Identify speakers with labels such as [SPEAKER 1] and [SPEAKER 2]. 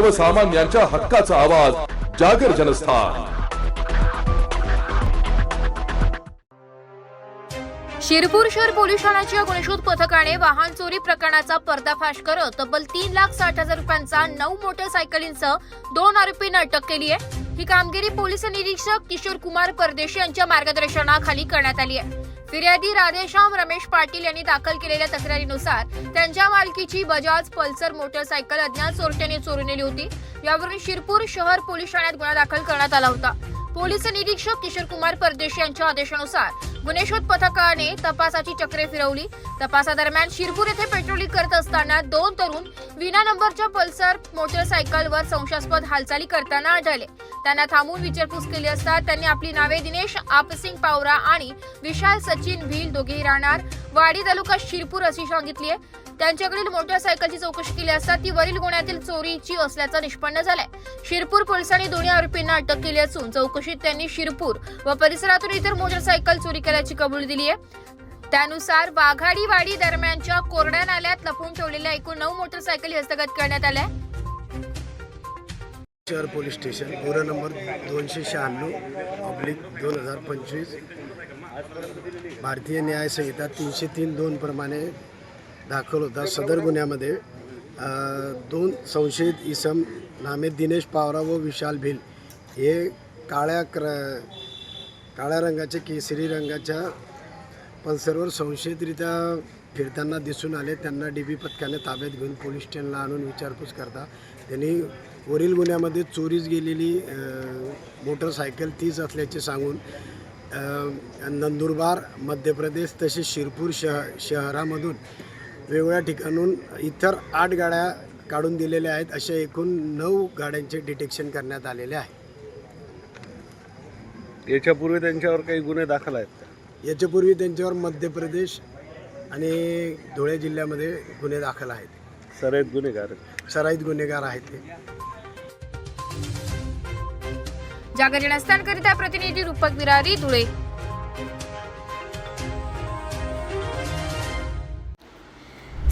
[SPEAKER 1] सर्वसामान्यांच्या हक्काचा आवाज जागर जनस्थान.
[SPEAKER 2] शिरपूर शहर पोलीस ठाण्याच्या गुन्हेशोध पथकाने वाहन चोरी प्रकरणाचा पर्दाफाश करत तब्बल तीन लाख साठ हजार रुपयांचा नऊ मोटरसायकलींसह दोन आरोपींना अटक केली आहे. ही कामगिरी पोलीस निरीक्षक किशोर कुमार परदेशी यांच्या मार्गदर्शनाखाली करण्यात आली आहे. फिर्यादी राधेश्याम रमेश पाटील यांनी दाखल केलेल्या तक्रारीनुसार त्यांच्या मालकीची बजाज पल्सर मोटरसायकल अज्ञात चोरट्याने चोरून नेली होती. यावरून शिरपूर शहर पोलीस ठाण्यात गुन्हा दाखल करण्यात आला होता. पोलीस निरीक्षक किशोर कुमार परदेशी यांच्या आदेशानुसार गुन्हेशोध पथकाने तपासाची चक्रे फिरवली. तपासादरम्यान शिरपूर येथे पेट्रोलिंग करत असताना दोन तरुण विना नंबरच्या पल्सर मोटरसायकलवर संशयास्पद हालचाली करताना आढळले. त्यांना थांबून विचारपूस केली असता त्यांनी आपली नावे दिनेश आपसिंग पावरा आणि विशाल सचिन भील दोघेही राहणार. वाडी तालुका शिरपूर अशी सांगितली आहे त्यांच्याकडील मोटरसायकलची चौकशी केली असता ती वरील गुन्ह्यातील चोरीची असल्याचं निष्पन्न झालंय. शिरपूर पोलिसांनी दोन्ही आरोपींना अटक केली असून चौकशीत त्यांनी शिरपूर व परिसरातून इतर मोटरसायकल चोरी केल्याची कबुली दिली आहे. त्यानुसार वाघाडी वाडी दरम्यानच्या कोरड्या नाल्यात लपवून ठेवलेल्या एकूण नऊ मोटरसायकली हस्तगत करण्यात आल्या
[SPEAKER 3] शहर पोलीस स्टेशन गुन्हा नंबर दोनशे शहाण्णव ऑब्लिक दोन हजार पंचवीस. भारतीय न्याय संहिता तीनशे तीन दोन प्रमाणे दाखल होता सदर गुन्ह्यामध्ये. दोन संशयित इसम नामे दिनेश पावरा व विशाल भिल हे काळ्या क्र काळ्या रंगाच्या केसरी रंगाच्या पल्सरवर संशयितरित्या फिरताना दिसून आले. त्यांना डी बी पथकाने ताब्यात घेऊन पोलीस स्टेशनला आणून विचारपूस करता. त्यांनी वरील गुन्ह्यामध्ये चोरीस गेलेली मोटरसायकल तीच असल्याचे सांगून नंदुरबार मध्य प्रदेश तसेच शिरपूर शह शहरामधून वेगवेगळ्या ठिकाणून इतर आठ गाड्या काढून दिलेल्या आहेत. अशा एकूण नऊ गाड्यांचे डिटेक्शन करण्यात आलेले आहे.
[SPEAKER 4] याच्यापूर्वी त्यांच्यावर काही गुन्हे दाखल आहेत का?
[SPEAKER 3] याच्यापूर्वी त्यांच्यावर मध्य प्रदेश आणि धुळे जिल्ह्यामध्ये गुन्हे दाखल आहेत.
[SPEAKER 4] सराईत गुन्हेगार
[SPEAKER 3] सराईत गुन्हेगार आहेत ते.
[SPEAKER 2] जागर जनस्थानकरिता प्रतिनिधी रूपक विरारी धुळे.